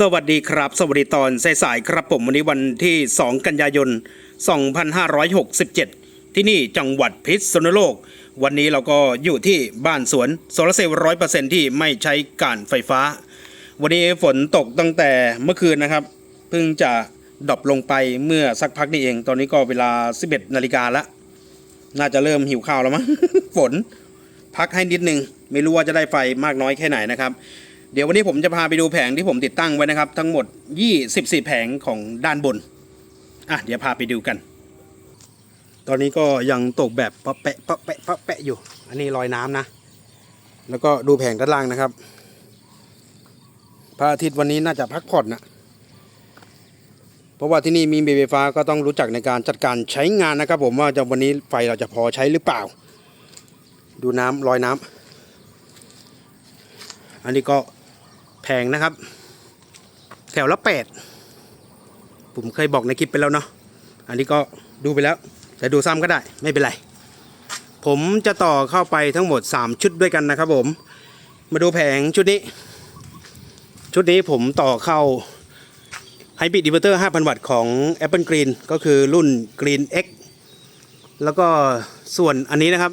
สวัสดีครับ สวัสดีตอนสายๆครับผมวันนี้วันที่ 2 กันยายน 2567 ที่นี่จังหวัดพิษณุโลก วันนี้เราก็อยู่ที่บ้านสวนโซลาร์เซลล์ร้อยเปอร์เซ็นที่ไม่ใช้การไฟฟ้า วันนี้ฝนตกตั้งแต่เมื่อคืนนะครับ เพิ่งจะดรอปลงไปเมื่อสักพักนี้เอง ตอนนี้ก็เวลา 11นาฬิกาแล้วน่าจะเริ่มหิวข้าวแล้วมั้งฝน พักให้นิดนึง ไม่รู้ว่าจะได้ไฟมากน้อยแค่ไหนนะครับ เดี๋ยววันนี้ผมจะพาไปดูแผงที่ผมติดตั้งไว้นะครับ ทั้งหมด 24 แผงของด้านบน อะ เดี๋ยวพาไปดูกัน ตอนนี้ก็ยังตกแบบปะแปะปะแปะปะแปะอยู่ อันนี้รอยน้ำนะ แล้วก็ดูแผงด้านล่างนะครับ พระอาทิตย์วันนี้น่าจะพักผ่อนนะเพราะว่าที่นี่มีเบไฟฟ้าก็ต้องรู้จักในการจัดการใช้งานนะครับ ผมว่าจะวันนี้ไฟเราจะพอใช้หรือเปล่า ดูน้ำรอยน้ำอันนี้ก็ แพงนะครับ แถวละแปดผมเคยบอกในคลิปไปแล้วเนาะอันนี้ก็ดูไปแล้ว แต่ดูซ้ำก็ได้ไม่เป็นไร ผมจะต่อเข้าไปทั้งหมด 3 ชุดด้วยกันนะครับผม มาดูแผงชุดนี้ ชุดนี้ผมต่อเข้าไฮบริดอินเวอร์เตอร์ 5,000 วัตต์ของ Apple Green ก็คือรุ่น Green X แล้วก็ส่วนอันนี้นะครับ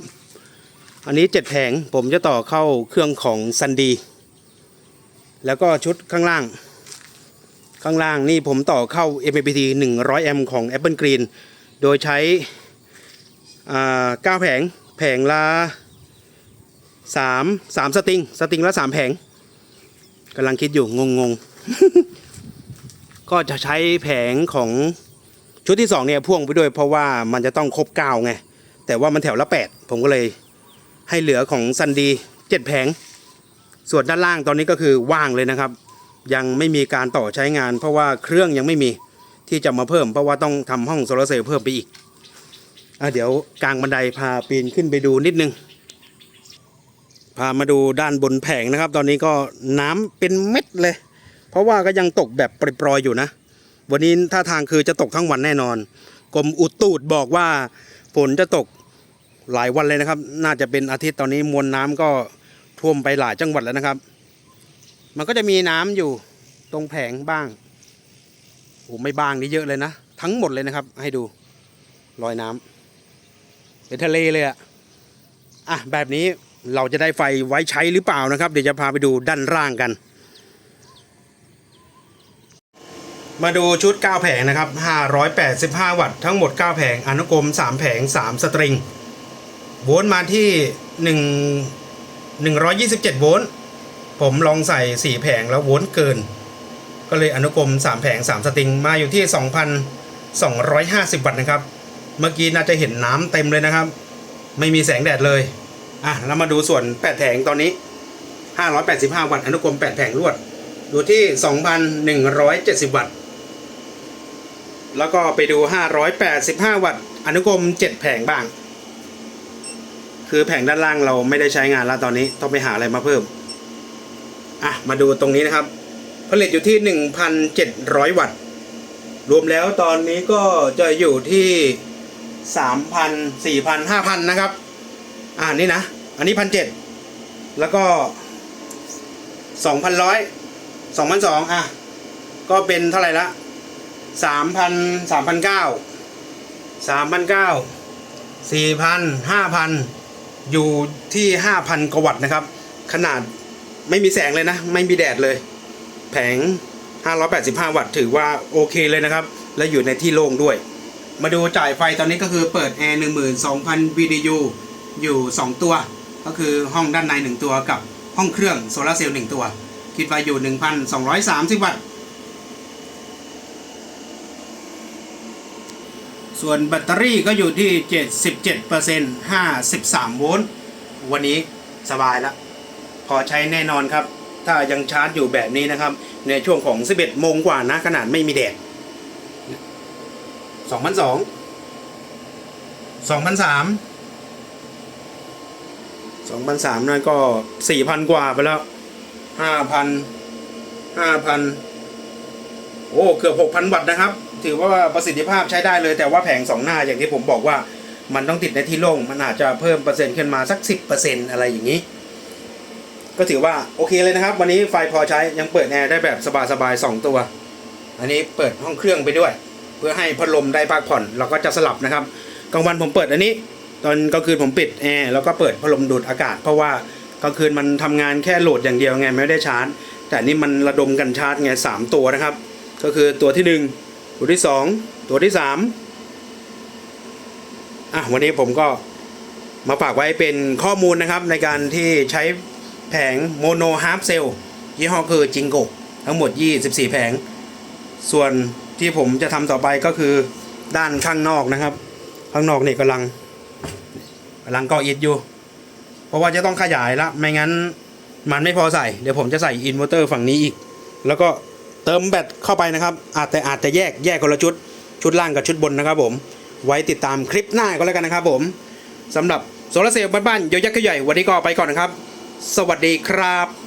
อันนี้ 7 แผงผมจะต่อเข้าเครื่องของ s ันดี แล้วก็ชุดข้างล่าง ข้างล่างนี่ผมต่อเข้า MPPT 100 แอมของ Apple Green โดยใช้อ่า9แผง แผงละ3 3สติง สติงละ 3 แผงกำลังคิดอยู่ งงงๆก็จะใช้แผงของชุดที่ 2 เนี่ยพ่วงไปด้วยเพราะว่ามันจะต้องครบ9ไง แต่ว่ามันแถวละ 8 ผมก็เลยให้เหลือของซันดี 7 แผง ส่วนด้านล่างตอนนี้ก็คือว่างเลยนะครับ ยังไม่มีการต่อใช้งาน เพราะว่าเครื่องยังไม่มีที่จะมาเพิ่ม เพราะว่าต้องทำห้องโซลาร์เซลล์เพิ่มไปอีกอเดี๋ยวกลางบันไดพาปีนขึ้นไปดูนิดนึง พามาดูด้านบนแผงนะครับ ตอนนี้ก็น้ำเป็นเม็ดเลย เพราะว่าก็ยังตกแบบปรอยๆอยู่นะ วันนี้ท่าทางคือจะตกทั้งวันแน่นอนกรมอุตุบอกว่าฝนจะตกหลายวันเลยนะครับ น่าจะเป็นอาทิตย์ตอนนี้มวลน้ำก็ ท่วมไปหลายจังหวัดแล้วนะครับ มันก็จะมีน้ำอยู่ตรงแผงบ้างโอ้ไม่บ้างนี่เยอะเลยนะ ทั้งหมดเลยนะครับ ให้ดูรอยน้ำเป็นทะเลเลยอะอะแบบนี้เราจะได้ไฟไว้ใช้หรือเปล่านะครับ เดี๋ยวจะพาไปดูด้านล่างกัน มาดูชุด 9 แผงนะครับ 585 วัตต์ทั้งหมด 9 แผงอนุกรม 3 แผง 3 สตริงโวลต์มาที่ 1 127 โวลต์ผมลองใส่ 4 แผงแล้วโวลต์เกิน ก็เลยอนุกรม 3 แผง 3 สตริงมาอยู่ที่ 2,250 วัตต์นะครับ เมื่อกี้น่าจะเห็นน้ำเต็มเลยนะครับ ไม่มีแสงแดดเลยอะแล้วมาดูส่วน 8 แผงตอนนี้ 585 วัตต์อนุกรม 8 แผงรวดอยู่ที่ 2,170 วัตต์แล้วก็ไปดู 585 วัตต์อนุกรม 7 แผงบ้าง คือแผงด้านล่างเราไม่ได้ใช้งานแล้วตอนนี้ต้องไปหาอะไรมาเพิ่ม อะ มาดูตรงนี้นะครับ ผลิตอยู่ที่ 1,700 วัตต์ รวมแล้วตอนนี้ก็จะอยู่ที่ 3,000 4,000 5,000 นะครับ อ่านี่นะ อันนี้พันเจ็ดแล้วก็สองพันร้อยสองพันสองอะ ก็เป็นเท่าไหร่ละสามพันสามพันเก้าสามพันเก้าสี่พันห้าพัน อยู่ที่ห้าพันกวัตต์นะครับ ขนาดไม่มีแสงเลยนะ ไม่มีแดดเลย แผง 585 วัตต์ถือว่าโอเคเลยนะครับ และอยู่ในที่โล่งด้วย มาดูจ่ายไฟตอนนี้ก็คือเปิดแอร์12,000 BTU อยู่ 2 ตัว ก็คือห้องด้านใน 1 ตัวกับห้องเครื่องโซลาเซลล์1ตัว คิดไฟอยู่ 1,230 วัตต์ ส่วนแบตเตอรี่ก็อยู่ที่ 77% 53 โวลต์ วันนี้สบายแล้วพอใช้แน่นอนครับ ถ้ายังชาร์จอยู่แบบนี้นะครับ ในช่วงของ 11 โมงกว่านะ ขนาดไม่มีแดด2 0 0 2,300 2,300นั่นก็ 4,000 กว่าไปแล้ว 5,000 5,000 โอ้ เกือบ 6,000 วัตต์นะครับ ถือว่าประสิทธิภาพใช้ได้เลย แต่ว่าแผง2หน้าอย่างที่ผมบอกว่ามันต้องติดในที่โล่งมันอาจจะเพิ่มเปอร์เซ็นต์ขึ้นมาสัก 10%อะไรอย่างนี้ ก็ถือว่าโอเคเลยนะครับ วันนี้ไฟพอใช้ยังเปิดแอร์ได้แบบสบายๆสองตัว อันนี้เปิดห้องเครื่องไปด้วย เพื่อให้พัดลมได้พักผ่อนเราก็จะสลับนะครับกลางวันผมเปิดอันนี้ ตอนกลางคืนผมปิดแอร์แล้วก็เปิดพัดลมดูดอากาศ เพราะว่ากลางคืนมันทำงานแค่โหลดอย่างเดียวไงไม่ได้ชาร์จ แต่อันนี่มันระดมกันชาร์จไงสามตัวนะครับ ก็คือตัวที่หนึ่ง ตัวที่สองตัวที่สามอะวันนี้ผมก็มาฝากไว้เป็นข้อมูลนะครับในการที่ใช้แผงโมโนฮาร์ c เซลยี่ห้อคือจิงโกทั้งหมด 24 แผง ส่วนที่ผมจะทำต่อไปก็คือด้านข้างนอกนะครับ ข้างนอกนี่กำลังกำลังก่ออิฐอยู่ เพราะว่าจะต้องขยายละไม่งั้นมันไม่พอใส่ เดี๋ยวผมจะใส่อินเวอร์เตอร์ฝั่งนี้อีก แล้วก็ เติมแบตเข้าไปนะครับอาจแต่อาจจะแยกแยกคนละชุด ชุดล่างกับชุดบนนะครับผมไว้ติดตามคลิปหน้าก็แล้วกันนะครับผมสำหรับโซลาเซลล์บ้านๆโยอยักษ์ใหญ่วันนี้ก็ไปก่อนนะครับ สวัสดีครับ